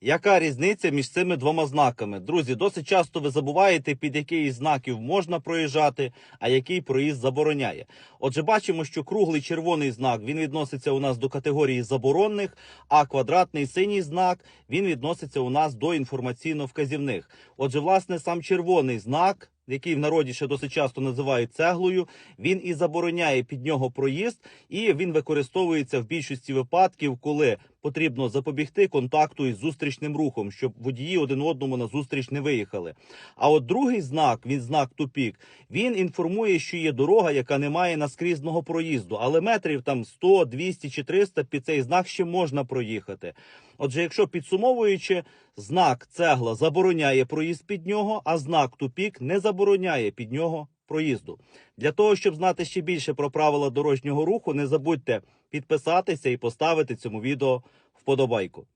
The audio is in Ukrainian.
Яка різниця між цими двома знаками? Друзі, досить часто ви забуваєте, під який із знаків можна проїжджати, а який проїзд забороняє. Отже, бачимо, що круглий червоний знак він відноситься у нас до категорії заборонних, а квадратний синій знак він відноситься у нас до інформаційно-вказівних. Отже, власне, сам червоний знак. Який в народі ще досить часто називають цеглою, він і забороняє під нього проїзд, і він використовується в більшості випадків, коли потрібно запобігти контакту із зустрічним рухом, щоб водії один одному на зустріч не виїхали. А от другий знак, він знак тупік, він інформує, що є дорога, яка не має наскрізного проїзду, але метрів там 100, 200 чи 300 під цей знак ще можна проїхати. Отже, якщо підсумовуючи, знак цегла забороняє проїзд під нього, а знак тупік не забороняє під нього проїзду. Для того, щоб знати ще більше про правила дорожнього руху, не забудьте підписатися і поставити цьому відео вподобайку.